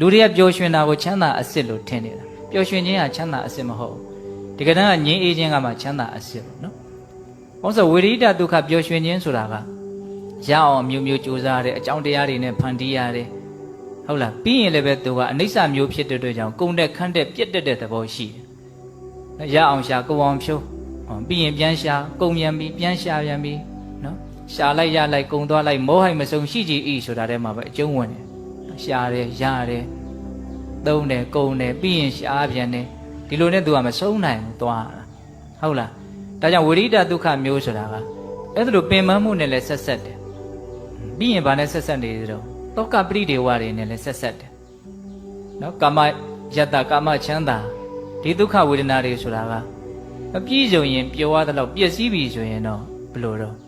လူတွေကပျော်ရွှင်တာကိုချမ်းသာအစစ်လို့ထင်နေတာပျော်ရွှင်ခြင်းဟာချမ်းသာအစစ်မဟုတ်ဘူးဒီကတန်းကငြင်းအေးခြင်းကမှချမ်းသာအစစ်ပေါ့နော်။ဘာလို့ဆိုဝိရိဒဒုက္ခပျော်ရွှင်ခြင်းဆိုတာကရအောင်အမျိုးမျိုးကြိုးစားရတယ်အကြောင်းတရားတွေနဲ့ဖန်တီးရတယ်ဟုတ်လားပြီးရင်လည်းပဲသူကအနိစ္စမျိုးဖြစ်တဲ့အတွက်ကြောင့်ကုံတဲ့ခန့်တဲ့ပြက်တက်တဲ့သဘောရှိတယ်။ရအောင်ရှာကုံအောင်ဖြိုးဟောပြီးရင်ပြန်ရှာကုံပြန်ပြီးပြန်ရှာပြန်ပြီးနော်ရှာလိုက်ရလိုက်ကုံသွားလိုက်မောဟိုက်မစုံရှိကြည်ဤဆိုတာထဲမှာပဲအကျုံးဝင်တယ်။ ရှာတယ်ရတယ်သုံးတယ်ကုံတယ်ပြီးရင်ရှာပြန်တယ်ဒီလိုနဲ့သူကမဆုံးနိုင်ဘူးသွားတာဟုတ်လားဒါကြောင့်ဝိရိဒဒုက္ခမျိုးဆိုတာကအဲ့ဒါလိုပင်မမှုနဲ့လည်းဆက်ဆက်တယ်ပြီးရင်ဗာနဲ့ဆက်ဆက်နေသလိုတောကပရိဒေဝတွေနဲ့လည်းဆက်ဆက်တယ်နော်ကာမယတ္တကာမချမ်းသာဒီဒုက္ခဝေဒနာတွေဆိုတာကမပြည့်စုံရင်ပျော်ရသလောက်ပျက်စီးပြီဆိုရင်တော့ဘယ်လိုတော့နော်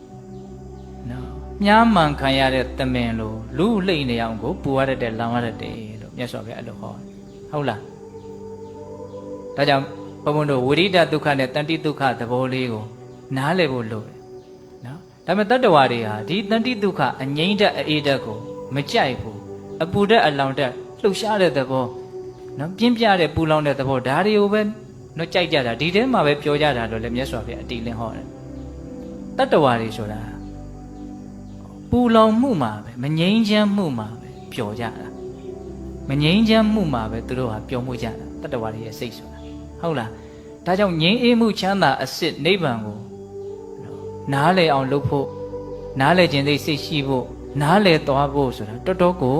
မြားမှန်ခံရတဲ့တမင်လိုလူလှိမ့်နေအောင်ကိုပူရတတ်တဲ့လောင်ရတတ်တယ်လို့မြတ်စွာဘုရားအဲ့လိုဟောတယ်ဟုတ်လားဒါကြောင့်ဘုံဘုံတို့ဝိရိဒဒုက္ခနဲ့တန်တိဒုက္ခသဘောလေးကိုနားလည်ဖို့လိုတယ်နော်ဒါပေမဲ့တတ္တဝါတွေဟာဒီတန်တိဒုက္ခအငိမ့်တက်အေးတက်ကိုမကြိုက်ဘူးအပူတက်အလောင်တက်လှုပ်ရှားတဲ့သဘောနော်ပြင်းပြတဲ့ပူလောင်တဲ့သဘောဒါတွေကိုပဲနော်ကြိုက်ကြတာဒီထဲမှာပဲပြောကြတာလို့လည်းမြတ်စွာဘုရားအတိလင်းဟောတယ်တတ္တဝါတွေဆိုတာ ပူလောင်မှုမှာပဲမငြိမ်းချမ်းမှုမှာပဲပျော်ကြတာမငြိမ်းချမ်းမှုမှာပဲသူတို့ဟာပျော်မှုကြတာတတ္တဝါတွေရဲ့စိတ်ဆိုတာဟုတ်လားဒါကြောင့်ငြိမ်းအေးမှုချမ်းသာအစစ်နိဗ္ဗာန်ကိုနားလည်အောင်လုပ်ဖို့နားလည်ခြင်းသိစိတ်ရှိဖို့နားလည်သွားဖို့ဆိုတာတော်တော်ကို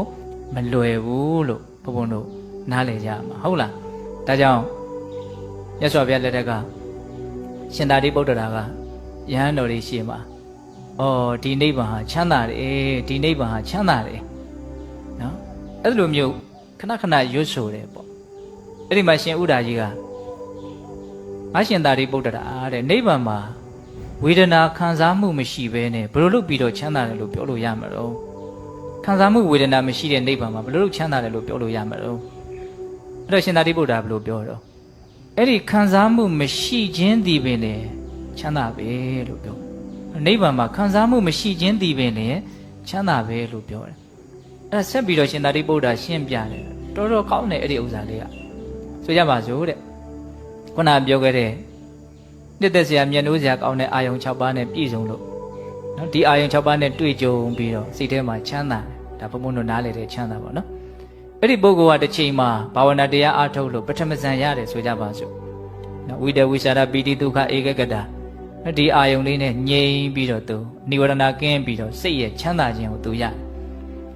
မလွယ်ဘူးလို့ဘုံဘုံတို့နားလည်ကြမှာဟုတ်လားဒါကြောင့်မြတ်စွာဘုရားလက်ထက်ကရှင်သာရိပုတ္တရာကယဟန်တော်လေးရှိမှာ ဩဒီနိဗ္ဗာန်ဟာချမ်းသာတယ်ဒီနိဗ္ဗာန်ဟာချမ်းသာတယ်နော်အဲ့လိုမျိုးခဏခဏရွတ်ဆိုတယ်ပေါ့အဲ့ဒီမှာရှင်ဥဒ္ဒါကြီးကငါရှင်သာရိပုတ္တရာတဲ့နိဗ္ဗာန်မှာဝေဒနာခံစားမှုမရှိဘဲနဲ့ဘယ်လိုလုပ်ပြီးတော့ချမ်းသာတယ်လို့ပြောလို့ရမှာတော့ခံစားမှုဝေဒနာမရှိတဲ့နိဗ္ဗာန်မှာဘယ်လိုလုပ်ချမ်းသာတယ်လို့ပြောလို့ရမှာတော့အဲ့တော့ရှင်သာရိပုတ္တရာဘယ်လိုပြောတော့အဲ့ဒီခံစားမှုမရှိခြင်းဒီပင်လေချမ်းသာပဲလို့ပြော နိဗ္ဗာန်မှာခံစားမှုမရှိခြင်းဒီပင်လေချမ်းသာပဲလို့ပြောတယ်အဲ့ဒါဆက်ပြီးတော့ရှင်သာရိပုတ္တရာရှင်းပြတယ်တော်တော်ကောင်းတယ်အဲ့ဒီဥစ္စာလေးကဆိုကြပါစို့တဲ့ခုနပြောခဲ့တဲ့နှစ်သက်စရာမျက်နှိုးစရာကောင်းတဲ့အာယုံ6ပါးနဲ့ပြည့်စုံလို့နော်ဒီအာယုံ6ပါးနဲ့တွေ့ကြုံပြီးတော့စိတ်ထဲမှာချမ်းသာတယ်ဒါဘုံဘုံတို့နားလေတဲ့ချမ်းသာပါနော်အဲ့ဒီပုဂ္ဂိုလ်ကတစ်ချိန်မှာဘာဝနာတရားအားထုတ်လို့ပထမဇန်ရတယ်ဆိုကြပါစို့နော်ဝိတဝိရှာရပီတိဒုက္ခဧကကတာ ဒီအာယုံလေးနဲ့ငြိမ်ပြီးတော့သူនិဝရဏကင်းပြီးတော့စိတ်ရဲ့ချမ်းသာခြင်းကိုသူရတယ်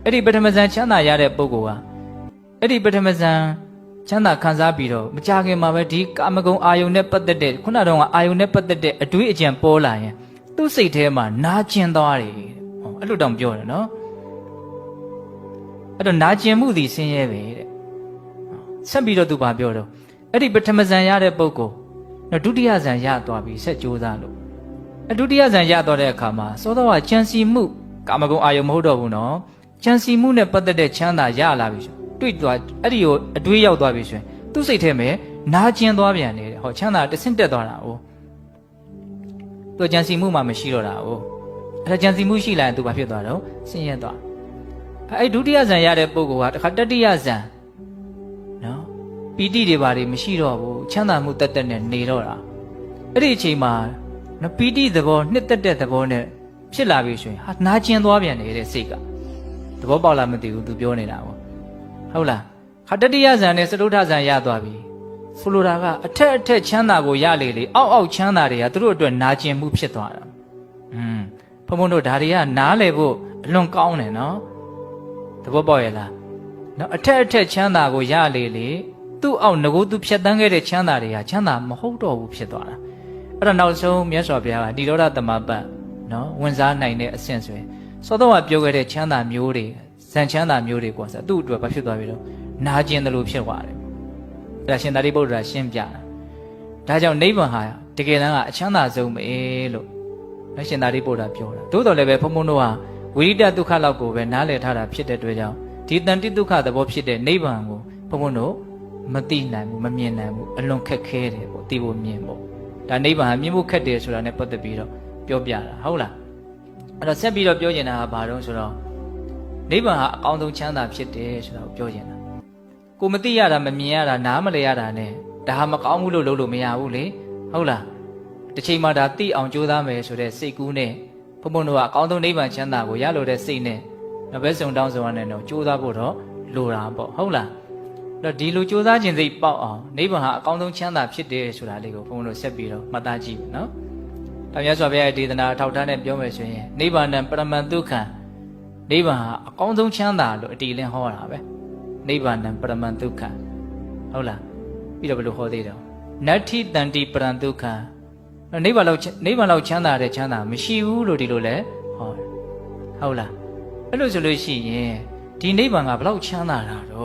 အဲ့ဒီပထမဇန်ချမ်းသာရတဲ့ပုဂ္ဂိုလ်ဟာအဲ့ဒီပထမဇန်ချမ်းသာခံစားပြီးတော့မကြခင်မှာပဲဒီကာမဂုဏ်အာယုန်နဲ့ပတ်သက်တဲ့ခုနကတော့အာယုန်နဲ့ပတ်သက်တဲ့အတွေးအကြံပေါ်လာရင်သူ့စိတ်ထဲမှာနာကျင်သွားတယ်ဟောအဲ့လိုတောင်ပြောတယ်နော်အဲ့တော့နာကျင်မှုသည်ဆင်းရဲပဲတဲ့ဆက်ပြီးတော့သူဘာပြောတော့အဲ့ဒီပထမဇန်ရတဲ့ပုဂ္ဂိုလ် နော်ဒုတိယဇန်ရသွားပြီဆက်ကြိုးစားလို့အဒုတိယဇန်ရသွားတဲ့အခါမှာသောတော်ကကြံစီမှုကာမဂုဏ်အာယုန်မဟုတ်တော့ဘူးနော်ကြံစီမှုနဲ့ပတ်သက်တဲ့ချမ်းသာရလာပြီဆိုတွေ့သွားအဲ့ဒီကိုအတွေးရောက်သွားပြီဆိုရင်သူ့စိတ်ထဲမှာနာကျင်သွားပြန်တယ်ဟောချမ်းသာတဆင့်တက်သွားတာ哦သူကြံစီမှုမှမရှိတော့တာ哦အဲ့ဒါကြံစီမှုရှိလာရင်သူဘာဖြစ်သွားတော့ဆင်းရဲသွားအဲ့ဒုတိယဇန်ရတဲ့ပုဂ္ဂိုလ်ကတခါတတိယဇန်နော် ပီတိတွေဘာတွေမရှိတော့ဘူးချမ်းသာမှုတက်တက်နဲ့နေတော့တာအဲ့ဒီအချိန်မှာနော်ပီတိသဘောနှစ်သက်တဲ့သဘောနဲ့ဖြစ်လာပြီဆိုရင်ဟာနာကျင်သွားပြန်နေတဲ့စိတ်ကသဘောပေါက်လားမသိဘူးသူပြောနေတာပေါ့ဟုတ်လားခတတိယဇန်နဲ့စတုထဇန်ရသွားပြီဆိုလိုတာကအထက်အထက်ချမ်းသာကိုရလေလေအောက်အောက်ချမ်းသာတွေကသူတို့အတွက်နာကျင်မှုဖြစ်သွားတာอืมဘုံဘုံတို့ဒါတွေကနားလေဖို့အလွန်ကောင်းတယ်နော်သဘောပေါက်ရဲ့လားနော်အထက်အထက်ချမ်းသာကိုရလေလေ သူ့အောက်ငကိုသူဖြတ်တန်းခဲ့တဲ့ချမ်းသာတွေကချမ်းသာမဟုတ်တော့ဘူးဖြစ်သွားတာအဲ့တော့နောက်ဆုံးမြတ်စွာဘုရားကတိရောဓသမပတ်နော်ဝင်စားနိုင်တဲ့အဆင့်ဆိုရင်စောတော့ကပြောခဲ့တဲ့ချမ်းသာမျိုးတွေဇန်ချမ်းသာမျိုးတွေကဆိုသူ့အတွက်ဘာဖြစ်သွားပြီတော့နာကျင်တယ်လို့ဖြစ်သွားတယ်အဲ့ဒါရှင်သာရိပုတ္တရာရှင်းပြတာဒါကြောင့်နိဗ္ဗာန်ဟာတကယ်တမ်းကအချမ်းသာဆုံးပဲလို့နရှင်သာရိပုတ္တရာပြောတာသို့တော်လည်းပဲဘုံဘုံတို့ဟာဝိရိဒဒုက္ခလောက်ကိုပဲနားလည်ထားတာဖြစ်တဲ့အတွက်ကြောင့်ဒီတန်တိဒုက္ခသဘောဖြစ်တဲ့နိဗ္ဗာန်ကိုဘုံဘုံတို့ မသိနိုင်ဘူးမမြင်နိုင်ဘူးအလွန်ခက်ခဲတယ်ပေါ့သိဖို့မြင်ပေါ့ဒါနိဗ္ဗာန်ဟာမြင်ဖို့ခက်တယ်ဆိုတာနဲ့ပတ်သက်ပြီးတော့ပြောပြတာဟုတ်လားအဲ့တော့ဆက်ပြီးတော့ပြောချင်တာကဘာတော့ဆိုတော့နိဗ္ဗာန်ဟာအကောင်းဆုံးချမ်းသာဖြစ်တယ်ဆိုတာကိုပြောချင်တာကိုမသိရတာမမြင်ရတာနားမလည်ရတာ ਨੇ ဒါဟာမကောင်းဘူးလို့လုပ်လို့မရဘူးလေဟုတ်လားတစ်ချိန်မှဒါသိအောင်ကြိုးစားမယ်ဆိုတဲ့စိတ်ကူးနဲ့ဘုံဘုံတို့ကအကောင်းဆုံးနိဗ္ဗာန်ချမ်းသာကိုရလို့တဲ့စိတ်နဲ့တော့ဘယ်စုံတောင်းဆိုရတဲ့တော့ကြိုးစားဖို့တော့လိုတာပေါ့ဟုတ်လားအဲ့ တော့ဒီလိုကြိုးစားခြင်းစိတ်ပေါက်အောင်နိဗ္ဗာန်ဟာအကောင်းဆုံးချမ်းသာဖြစ်တယ်ဆိုတာလေးကိုဘုံဘုံတို့ဆက်ပြီးတော့မှတ်သားကြည့်မယ်နော်။ဒါမြတ်စွာဘုရားရဲ့ဒေသနာအထောက်ထားနဲ့ပြောမယ်ဆိုရင်နိဗ္ဗာန်ပရမန်ဒုက္ခံနိဗ္ဗာန်ဟာအကောင်းဆုံးချမ်းသာလို့အတီလင်းဟောတာပဲ။နိဗ္ဗာန်ပရမန်ဒုက္ခံဟုတ်လား။ပြီးတော့ဘယ်လိုဟောသေးတယ်။နတ္ထိတန္တိပရံဒုက္ခံနိဗ္ဗာန်လောက်နိဗ္ဗာန်လောက်ချမ်းသာတဲ့ချမ်းသာမရှိဘူးလို့ဒီလိုလဲဟောတယ်။ဟုတ်လား။အဲ့လိုဆိုလို့ရှိရင်ဒီနိဗ္ဗာန်ကဘလောက်ချမ်းသာတာတော့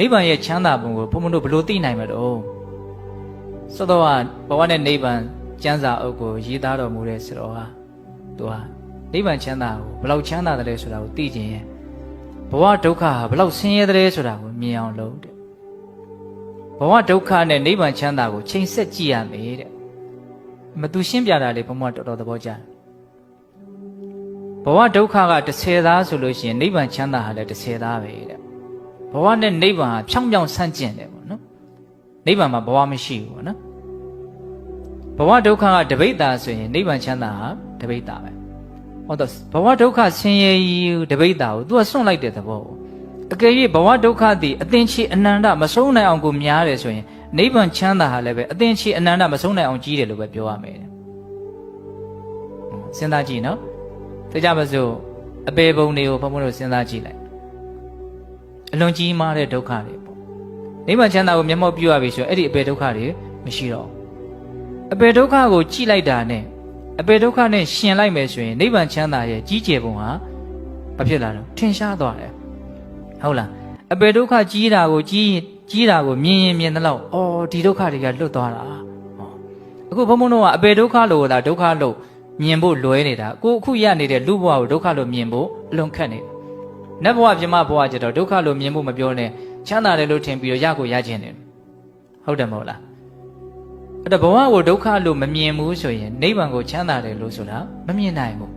နိဗ္ဗာန်ရဲ့ချမ်းသာပုံကိုဘုံဘုံတို့ဘယ်လိုသိနိုင်မလို့သောတော်ကဘဝနဲ့နိဗ္ဗာန်ကျမ်းစာအုပ်ကိုရေးသားတော်မူတဲ့ဆိုတော့ဟာသူဟာနိဗ္ဗာန်ချမ်းသာကိုဘလောက်ချမ်းသာတယ်ဆိုတာကိုသိခြင်းရဲ့ဘဝဒုက္ခဟာဘလောက်ဆင်းရဲတယ်ဆိုတာကိုမြင်အောင်လုပ်တဲ့ဘဝဒုက္ခနဲ့နိဗ္ဗာန်ချမ်းသာကိုချိန်ဆက်ကြည့်ရမယ်တဲ့မသူရှင်းပြတာလေဘုံဘုံကတော်တော်သဘောကျတယ်ဘဝဒုက္ခက30သားဆိုလို့ရှိရင်နိဗ္ဗာန်ချမ်းသာဟာလည်း30သားပဲတဲ့ ဘဝနဲ့နိဗ္ဗာန်ဟာဖြောင်းဖြောင်းဆန့်ကျင်တယ်ပေါ့နော်နိဗ္ဗာန်မှာဘဝမရှိဘူးပေါ့နော်ဘဝဒုက္ခကတပိဋ္ဌာဆိုရင်နိဗ္ဗာန်ချမ်းသာဟာတပိဋ္ဌာပဲဟုတ်တော့ဘဝဒုက္ခဆင်းရဲကြီးတပိဋ္ဌာကို तू ကစွန့်လိုက်တဲ့သဘောကိုအကယ်၍ဘဝဒုက္ခသည်အသင်ချေအနန္တမဆုံးနိုင်အောင်ကိုများတယ်ဆိုရင်နိဗ္ဗာန်ချမ်းသာဟာလည်းပဲအသင်ချေအနန္တမဆုံးနိုင်အောင်ကြီးတယ်လို့ပဲပြောရမယ်တဲ့စဉ်းစားကြည့်နော်သိကြပါစို့အပေပုံတွေကိုဘုံဘုံတို့စဉ်းစားကြည့်လိုက် အလွန်ကြီးမားတဲ့ဒုက္ခတွေပေါ့နိဗ္ဗာန်ချမ်းသာကိုမျက်မှောက်ပြုရပြီဆိုရင်အဲ့ဒီအပေဒုက္ခတွေမရှိတော့ဘူးအပေဒုက္ခကိုကြည့်လိုက်တာနဲ့အပေဒုက္ခနဲ့ရှင်လိုက်မယ်ဆိုရင်နိဗ္ဗာန်ချမ်းသာရဲ့ကြီးကျယ်ပုံဟာဘာဖြစ်လာတော့ထင်ရှားသွားတယ်ဟုတ်လားအပေဒုက္ခကြီးတာကိုကြီးကြီးတာကိုမြင်ရင်မြင်သလောက်အော်ဒီဒုက္ခတွေကလွတ်သွားတာဟောအခုဘုံဘုံတို့ကအပေဒုက္ခလို့လားဒုက္ခလို့မြင်ဖို့လွဲနေတာကိုအခုရနေတဲ့လူဘဝကိုဒုက္ခလို့မြင်ဖို့အလွန်ခက်နေတယ် နတ်ဘဝပြမဘဝကျတော့ဒုက္ခလို့မြင်ဖို့မပြောနဲ့ချမ်းသာတယ်လို့ထင်ပြီးတော့ရကိုရခြင်းတယ်ဟုတ်တယ်မဟုတ်လားအဲ့တော့ဘဝကိုဒုက္ခလို့မမြင်ဘူးဆိုရင်နိဗ္ဗာန်ကိုချမ်းသာတယ်လို့ဆိုတာမမြင်နိုင်ဘူး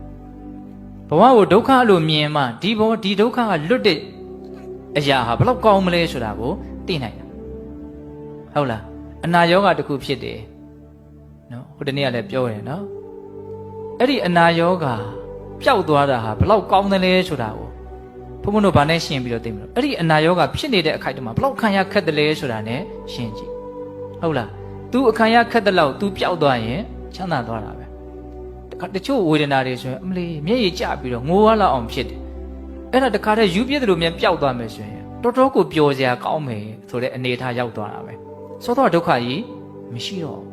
ဘဝကိုဒုက္ခလို့မြင်မှဒီဘဝဒီဒုက္ခကလွတ်တဲ့အရာဟာဘလောက်ကောင်းမလဲဆိုတာကိုသိနိုင်တာဟုတ်လားအနာရောဂါတစ်ခုဖြစ်တယ်နော်ဟိုတနေ့ကလည်းပြောတယ်နော်အဲ့ဒီအနာရောဂါပျောက်သွားတာဟာဘလောက်ကောင်းတယ်လဲဆိုတာကို ဘုံဘုံတို့ဗာနဲ့ရှင်းပြီးတော့သိမလို့အဲ့ဒီအနာရောဂါဖြစ်နေတဲ့အခိုက်အတန့်မှာဘလောက်ခံရခက်တယ်လဲဆိုတာ ਨੇ ရှင်းကြည့်ဟုတ်လား तू အခံရခက်တဲ့လောက် तू ပျောက်သွားရင်ချမ်းသာသွားတာပဲတချို့ဝေဒနာတွေဆိုရင်အမလီမျက်ရည်ကျပြီးတော့ငိုရလောက်အောင်ဖြစ်တယ်အဲ့ဒါတခါတည်းယူပြည့်တယ်လို့မြန်ပျောက်သွားမယ်ဆိုရင်တော်တော်ကိုပျော်စရာကောင်းမယ်ဆိုတဲ့အနေအထားရောက်သွားတာပဲသောသောဒုက္ခကြီးမရှိတော့ဘူး